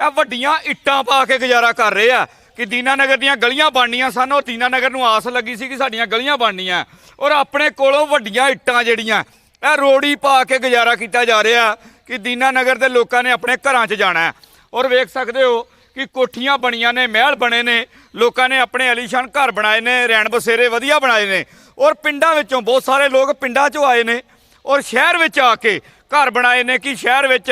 ਇਹ ਵੱਡੀਆਂ ਇੱਟਾਂ ਪਾ ਕੇ ਗੁਜ਼ਾਰਾ ਕਰ ਰਹੇ ਆ ਕਿ ਦੀਨਾਨਗਰ ਦੀਆਂ ਗਲੀਆਂ ਬਣਨੀਆਂ ਸਨ, ਉਹ ਦੀਨਾਨਗਰ ਨੂੰ ਆਸ ਲੱਗੀ ਸੀ ਕਿ ਸਾਡੀਆਂ ਗਲੀਆਂ ਬਣਨੀਆਂ। ਔਰ ਆਪਣੇ ਕੋਲੋਂ ਵੱਡੀਆਂ ਇੱਟਾਂ ਜਿਹੜੀਆਂ, ਇਹ ਰੋੜੀ ਪਾ ਕੇ ਗੁਜ਼ਾਰਾ ਕੀਤਾ ਜਾ ਰਿਹਾ ਕਿ ਦੀਨਾਨਗਰ ਦੇ ਲੋਕਾਂ ਨੇ ਆਪਣੇ ਘਰਾਂ 'ਚ ਜਾਣਾ ਔਰ ਵੇਖ ਸਕਦੇ ਹੋ ਕਿ ਕੋਠੀਆਂ ਬਣੀਆਂ ਨੇ, ਮਹਿਲ ਬਣੇ ਨੇ, ਲੋਕਾਂ ਨੇ ਆਪਣੇ ਆਲੀਸ਼ਾਨ ਘਰ ਬਣਾਏ ਨੇ ਰਹਿਣ ਬਸੇਰੇ ਵਧੀਆ ਬਣਾਏ ਨੇ। ਔਰ ਪਿੰਡਾਂ ਵਿੱਚੋਂ ਬਹੁਤ ਸਾਰੇ ਲੋਕ ਪਿੰਡਾਂ 'ਚੋਂ ਆਏ ਨੇ। ਔਰ ਸ਼ਹਿਰ ਵਿੱਚ ਆ ਕੇ ਘਰ ਬਣਾਏ ਨੇ ਕਿ ਸ਼ਹਿਰ ਵਿੱਚ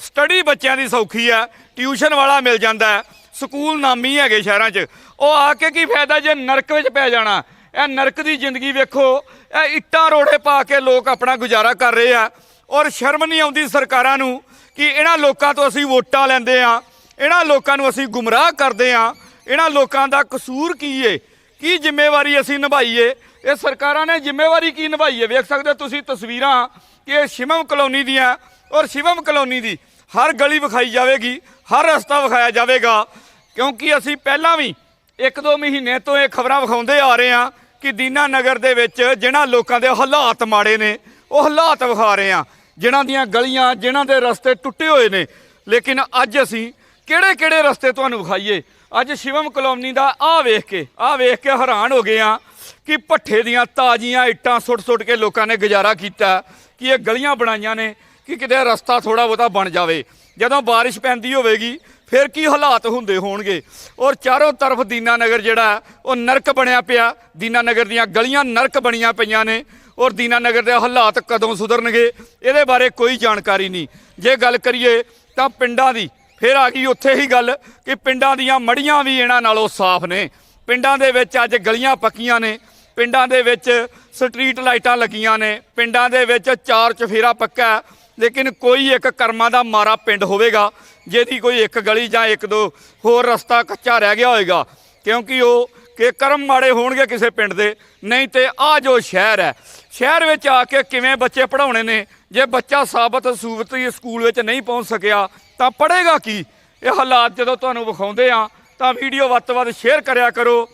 ਸਟੱਡੀ ਬੱਚਿਆਂ ਦੀ ਸੌਖੀ ਆ, ਟਿਊਸ਼ਨ ਵਾਲਾ ਮਿਲ ਜਾਂਦਾ ਸਕੂਲ ਨਾਮੀ ਹੈਗੇ ਸ਼ਹਿਰਾਂ 'ਚ। ਉਹ ਆ ਕੇ ਕੀ ਫਾਇਦਾ ਜੇ ਨਰਕ ਵਿੱਚ ਪੈ ਜਾਣਾ? ਇਹ ਨਰਕ ਦੀ ਜ਼ਿੰਦਗੀ ਵੇਖੋ, ਇਹ ਇੱਟਾਂ ਰੋੜੇ ਪਾ ਕੇ ਲੋਕ ਆਪਣਾ ਗੁਜ਼ਾਰਾ ਕਰ ਰਹੇ ਆ। ਔਰ ਸ਼ਰਮ ਨਹੀਂ ਆਉਂਦੀ ਸਰਕਾਰਾਂ ਨੂੰ ਕਿ ਇਹਨਾਂ ਲੋਕਾਂ ਤੋਂ ਅਸੀਂ ਵੋਟਾਂ ਲੈਂਦੇ ਆ, ਇਹਨਾਂ ਲੋਕਾਂ ਨੂੰ ਅਸੀਂ ਗੁੰਮਰਾਹ ਕਰਦੇ ਆ। ਇਹਨਾਂ ਲੋਕਾਂ ਦਾ ਕਸੂਰ ਕੀ ਏ? ਕੀ ਜ਼ਿੰਮੇਵਾਰੀ ਅਸੀਂ ਨਿਭਾਈਏ? ਇਹ ਸਰਕਾਰਾਂ ਨੇ ਜ਼ਿੰਮੇਵਾਰੀ ਕੀ ਨਿਭਾਈ ਹੈ ਵੇਖ ਸਕਦੇ ਹੋ ਤੁਸੀਂ ਤਸਵੀਰਾਂ। ਕਿ ਇਹ ਸ਼ਿਵਮ ਕਲੋਨੀ ਦੀਆਂ ਔਰ ਸ਼ਿਵਮ ਕਲੋਨੀ ਦੀ ਹਰ ਗਲੀ ਵਿਖਾਈ ਜਾਵੇਗੀ, ਹਰ ਰਸਤਾ ਵਿਖਾਇਆ ਜਾਵੇਗਾ। ਕਿਉਂਕਿ ਅਸੀਂ ਪਹਿਲਾਂ ਵੀ ਇੱਕ ਦੋ ਮਹੀਨੇ ਤੋਂ ਇਹ ਖਬਰਾਂ ਵਿਖਾਉਂਦੇ ਆ ਰਹੇ ਹਾਂ ਕਿ ਦੀਨਾ ਨਗਰ ਦੇ ਵਿੱਚ ਜਿਹਨਾਂ ਲੋਕਾਂ ਦੇ ਹਾਲਾਤ ਮਾੜੇ ਨੇ, ਉਹ ਹਾਲਾਤ ਵਿਖਾ ਰਹੇ ਹਾਂ। ਜਿਨ੍ਹਾਂ ਦੀਆਂ ਗਲੀਆਂ, ਜਿਨ੍ਹਾਂ ਦੇ ਰਸਤੇ ਟੁੱਟੇ ਹੋਏ ਨੇ। ਲੇਕਿਨ ਅੱਜ ਅਸੀਂ ਕਿਹੜੇ ਕਿਹੜੇ ਰਸਤੇ ਤੁਹਾਨੂੰ ਵਿਖਾਈਏ? ਅੱਜ ਸ਼ਿਵਮ ਕਲੋਨੀ ਦਾ ਆਹ ਵੇਖ ਕੇ, ਆਹ ਵੇਖ ਕੇ ਹੈਰਾਨ ਹੋ ਗਏ ਆ ਕਿ ਭੱਠੇ ਦੀਆਂ ਤਾਜ਼ੀਆਂ ਇੱਟਾਂ ਸੁੱਟ-ਸੁੱਟ ਕੇ ਲੋਕਾਂ ਨੇ ਗੁਜ਼ਾਰਾ ਕੀਤਾ, ਕਿ ਇਹ ਗਲੀਆਂ ਬਣਾਈਆਂ ਨੇ, ਕਿ ਕਿਤੇ ਰਸਤਾ ਥੋੜਾ ਬਹੁਤਾ ਬਣ ਜਾਵੇ। ਜਦੋਂ ਬਾਰਿਸ਼ ਪੈਂਦੀ ਹੋਵੇਗੀ, ਫਿਰ ਕੀ ਹਾਲਾਤ ਹੁੰਦੇ ਹੋਣਗੇ? ਔਰ ਚਾਰੋਂ ਤਰਫ ਦੀਨਾ ਨਗਰ ਜਿਹੜਾ, ਉਹ ਨਰਕ ਬਣਿਆ ਪਿਆ। ਦੀਨਾ ਨਗਰ ਦੀਆਂ ਗਲੀਆਂ ਨਰਕ ਬਣੀਆਂ ਪਈਆਂ ਨੇ, ਔਰ ਦੀਨਾ ਨਗਰ ਦੇ ਹਾਲਾਤ ਕਦੋਂ ਸੁਧਰਨਗੇ, ਇਹਦੇ ਬਾਰੇ ਕੋਈ ਜਾਣਕਾਰੀ ਨਹੀਂ। ਜੇ ਗੱਲ ਕਰੀਏ ਤਾਂ ਪਿੰਡਾਂ ਦੀ, ਫਿਰ ਆ ਗਈ ਉੱਥੇ ਹੀ ਗੱਲ, ਕਿ ਪਿੰਡਾਂ ਦੀਆਂ ਮੜੀਆਂ ਵੀ ਇਹਨਾਂ ਨਾਲੋਂ ਸਾਫ਼ ਨੇ। ਪਿੰਡਾਂ ਦੇ ਵਿੱਚ ਅੱਜ ਗਲੀਆਂ ਪੱਕੀਆਂ ਨੇ, ਪਿੰਡਾਂ ਦੇ ਵਿੱਚ ਸਟਰੀਟ ਲਾਈਟਾਂ ਲੱਗੀਆਂ ਨੇ, ਪਿੰਡਾਂ ਦੇ ਵਿੱਚ ਚਾਰ ਚਫੇਰਾ ਪੱਕਾ ਲੇਕਿਨ ਕੋਈ ਇੱਕ ਕਰਮਾਂ ਦਾ ਮਾਰਾ ਪਿੰਡ ਹੋਵੇਗਾ, ਜਿਹਦੀ ਕੋਈ ਇੱਕ ਗਲੀ ਜਾਂ ਇੱਕ ਦੋ ਹੋਰ ਰਸਤਾ ਕੱਚਾ ਰਹਿ ਗਿਆ ਹੋਵੇਗਾ, ਕਿਉਂਕਿ ਉਹ ਕਿ ਕਰਮ ਮਾੜੇ ਹੋਣਗੇ ਕਿਸੇ ਪਿੰਡ ਦੇ, ਨਹੀਂ ਤੇ ਆ ਜੋ ਸ਼ਹਿਰ ਹੈ, ਸ਼ਹਿਰ ਵਿੱਚ ਆ ਕੇ ਕਿਵੇਂ ਬੱਚੇ ਪੜਾਉਣੇ ਨੇ, ਜੇ ਬੱਚਾ ਸਾਬਤ ਸੂਬਤ ਸਕੂਲ ਵਿੱਚ ਨਹੀਂ ਪਹੁੰਚ ਸਕਿਆ, ਤਾਂ ਪੜ੍ਹੇਗਾ ਕੀ? ਇਹ ਹਾਲਾਤ ਜਦੋਂ ਤੁਹਾਨੂੰ ਵਿਖਾਉਂਦੇ ਆ ਤਾਂ ਵੀਡੀਓ ਵੱਧ ਤੋਂ ਵੱਧ ਸ਼ੇਅਰ ਕਰਿਆ ਕਰੋ।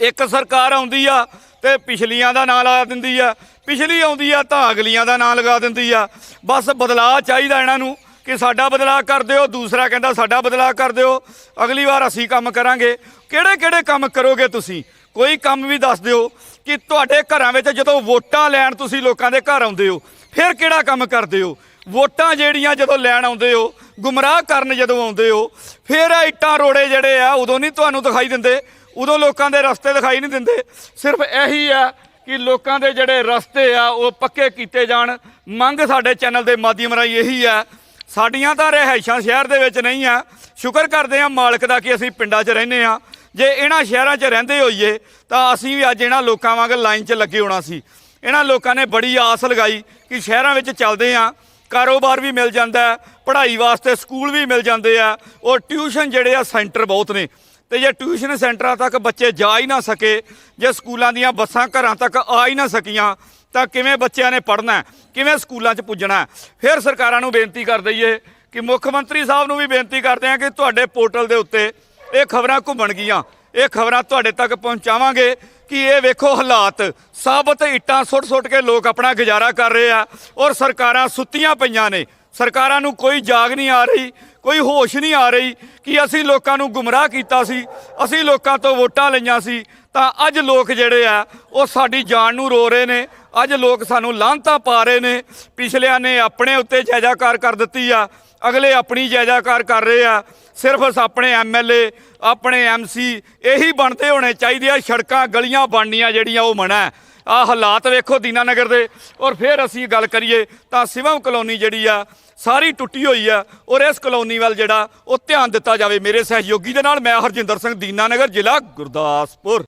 ਇੱਕ ਸਰਕਾਰ ਆਉਂਦੀ ਆ ਤੇ ਪਿਛਲੀਆਂ ਦਾ ਨਾਂ ਲਾ ਦਿੰਦੀ ਆ। ਪਿਛਲੀ ਆਉਂਦੀ ਆ ਤਾਂ ਅਗਲੀਆਂ ਦਾ ਨਾਂ ਲਗਾ ਦਿੰਦੀ ਆ। ਬਸ ਬਦਲਾਅ ਚਾਹੀਦਾ ਇਹਨਾਂ ਨੂੰ ਕਿ ਸਾਡਾ ਬਦਲਾਅ ਕਰ ਦਿਓ, ਦੂਸਰਾ ਕਹਿੰਦਾ ਸਾਡਾ ਬਦਲਾਅ ਕਰ ਦਿਓ। ਅਗਲੀ ਵਾਰ ਅਸੀਂ ਕੰਮ ਕਰਾਂਗੇ। ਕਿਹੜੇ ਕਿਹੜੇ ਕੰਮ ਕਰੋਗੇ ਤੁਸੀਂ? ਕੋਈ ਕੰਮ ਵੀ ਦੱਸ ਦਿਓ ਕਿ ਤੁਹਾਡੇ ਘਰਾਂ ਵਿੱਚ ਜਦੋਂ ਵੋਟਾਂ ਲੈਣ ਤੁਸੀਂ ਲੋਕਾਂ ਦੇ ਘਰ ਆਉਂਦੇ ਹੋ, ਫਿਰ ਕਿਹੜਾ ਕੰਮ ਕਰਦੇ ਹੋ? ਵੋਟਾਂ ਜਿਹੜੀਆਂ ਜਦੋਂ ਲੈਣ ਆਉਂਦੇ ਹੋ, ਗੁੰਮਰਾਹ ਕਰਨ ਜਦੋਂ ਆਉਂਦੇ ਹੋ, ਫਿਰ ਇਹ ਇੱਟਾਂ ਰੋੜੇ ਜਿਹੜੇ ਆ, ਉਦੋਂ ਨਹੀਂ ਤੁਹਾਨੂੰ ਦਿਖਾਈ ਦਿੰਦੇ, ਉਦੋਂ ਲੋਕਾਂ ਦੇ ਰਸਤੇ ਦਿਖਾਈ ਨਹੀਂ ਦਿੰਦੇ। ਸਿਰਫ ਇਹੀ ਆ ਕਿ ਲੋਕਾਂ ਦੇ ਜਿਹੜੇ ਰਸਤੇ ਆ, ਉਹ ਪੱਕੇ ਕੀਤੇ ਜਾਣ। ਮੰਗ ਸਾਡੇ ਚੈਨਲ ਦੇ ਮਾਧਿਅਮ ਰਾਹੀਂ ਇਹੀ ਆ, ਸਾਡੀਆਂ ਤਾਂ ਰਿਹਾਇਸ਼ਾਂ ਸ਼ਹਿਰ ਦੇ ਵਿੱਚ ਨਹੀਂ ਆ। ਸ਼ੁਕਰ ਕਰਦੇ ਆ ਮਾਲਕ ਦਾ ਕਿ ਅਸੀਂ ਪਿੰਡਾਂ 'ਚ ਰਹਿੰਦੇ ਆ ਜੇ ਇਹਨਾਂ ਸ਼ਹਿਰਾਂ 'ਚ ਰਹਿੰਦੇ ਹੋਈਏ, ਤਾਂ ਅਸੀਂ ਵੀ ਅੱਜ ਇਹਨਾਂ ਲੋਕਾਂ ਵਾਂਗ ਲਾਈਨ 'ਚ ਲੱਗੇ ਹੋਣਾ ਸੀ। ਇਹਨਾਂ ਲੋਕਾਂ ਨੇ ਬੜੀ ਆਸ ਲਗਾਈ ਕਿ ਸ਼ਹਿਰਾਂ ਵਿੱਚ ਚੱਲਦੇ ਆ ਕਾਰੋਬਾਰ ਵੀ ਮਿਲ ਜਾਂਦਾ ਪੜ੍ਹਾਈ ਵਾਸਤੇ ਸਕੂਲ ਵੀ ਮਿਲ ਜਾਂਦੇ ਆ, ਔਰ ਟਿਊਸ਼ਨ ਜਿਹੜੇ ਆ ਸੈਂਟਰ ਬਹੁਤ ਨੇ। ਤੇ ਜੇ ਟਿਊਸ਼ਨ ਸੈਂਟਰਾਂ ਤੱਕ ਬੱਚੇ ਜਾ ਹੀ ਨਾ ਸਕੇ, ਜੇ ਸਕੂਲਾਂ ਦੀਆਂ ਬੱਸਾਂ ਘਰਾਂ ਤੱਕ ਆ ਹੀ ਨਾ ਸਕੀਆਂ, ਤਾਂ ਕਿਵੇਂ ਬੱਚਿਆਂ ਨੇ ਪੜ੍ਹਨਾ ਕਿਵੇਂ ਸਕੂਲਾਂ 'ਚ ਪੁੱਜਣਾ ਫਿਰ ਸਰਕਾਰਾਂ ਨੂੰ ਬੇਨਤੀ ਕਰ ਦਈਏ ਕਿ ਮੁੱਖ ਮੰਤਰੀ ਸਾਹਿਬ ਨੂੰ ਵੀ ਬੇਨਤੀ ਕਰਦੇ ਹਾਂ ਕਿ ਤੁਹਾਡੇ ਪੋਰਟਲ ਦੇ ਉੱਤੇ ਇਹ ਖਬਰਾਂ ਘੁੰਮਣਗੀਆਂ ਇਹ ਖਬਰਾਂ ਤੁਹਾਡੇ ਤੱਕ ਪਹੁੰਚਾਵਾਂਗੇ ਕਿ ਇਹ ਵੇਖੋ ਹਾਲਾਤ। ਸਾਬਤ ਇੱਟਾਂ ਸੁੱਟ-ਸੁੱਟ ਕੇ ਲੋਕ ਆਪਣਾ ਗੁਜ਼ਾਰਾ ਕਰ ਰਹੇ ਆ ਔਰ ਸਰਕਾਰਾਂ ਸੁੱਤੀਆਂ ਪਈਆਂ ਨੇ। ਸਰਕਾਰਾਂ ਨੂੰ ਕੋਈ ਜਾਗ ਨਹੀਂ ਆ ਰਹੀ, ਕੋਈ ਹੋਸ਼ ਨਹੀਂ ਆ ਰਹੀ ਕਿ ਅਸੀਂ ਲੋਕਾਂ ਨੂੰ ਗੁੰਮਰਾਹ ਕੀਤਾ ਸੀ, ਅਸੀਂ ਲੋਕਾਂ ਤੋਂ ਵੋਟਾਂ ਲਈਆਂ ਸੀ, ਤਾਂ ਅੱਜ ਲੋਕ ਜਿਹੜੇ ਆ, ਉਹ ਸਾਡੀ ਜਾਨ ਨੂੰ ਰੋ ਰਹੇ ਨੇ। ਅੱਜ ਲੋਕ ਸਾਨੂੰ ਲਾਂਤਾਂ ਪਾ ਰਹੇ ਨੇ। ਪਿਛਲਿਆਂ ਨੇ ਆਪਣੇ ਉੱਤੇ ਜਾਇਜ਼ਾਕਾਰ ਕਰ ਦਿੱਤੀ ਆ। ਅਗਲੇ ਆਪਣੀ ਜਾਇਜ਼ਾਕਾਰ ਕਰ ਰਹੇ ਆ, ਸਿਰਫ ਆਪਣੇ ਐਮਐਲਏ ਆਪਣੇ ਐਮਸੀ ਇਹੀ ਬਣਦੇ ਹੋਣੇ ਚਾਹੀਦੇ ਆ, ਸੜਕਾਂ ਗਲੀਆਂ ਬਣਨੀਆਂ ਜਿਹੜੀਆਂ ਉਹ ਮਨਾ ਆ ਹਾਲਾਤ ਵੇਖੋ ਦੀਨਾਨਗਰ ਦੇ, ਔਰ ਫਿਰ ਅਸੀਂ ਗੱਲ ਕਰੀਏ ਤਾਂ ਸਿਵਮ ਕਲੋਨੀ ਜਿਹੜੀ ਆ, ਸਾਰੀ ਟੁੱਟੀ ਹੋਈ ਆ, ਔਰ ਇਸ ਕਲੋਨੀ ਵੱਲ ਜਿਹੜਾ ਉਹ ਧਿਆਨ ਦਿੱਤਾ ਜਾਵੇ। ਮੇਰੇ ਸਹਿਯੋਗੀ ਦੇ ਨਾਲ ਮੈਂ ਹਰਜਿੰਦਰ ਸਿੰਘ, ਦੀਨਾਨਗਰ ਜ਼ਿਲ੍ਹਾ ਗੁਰਦਾਸਪੁਰ।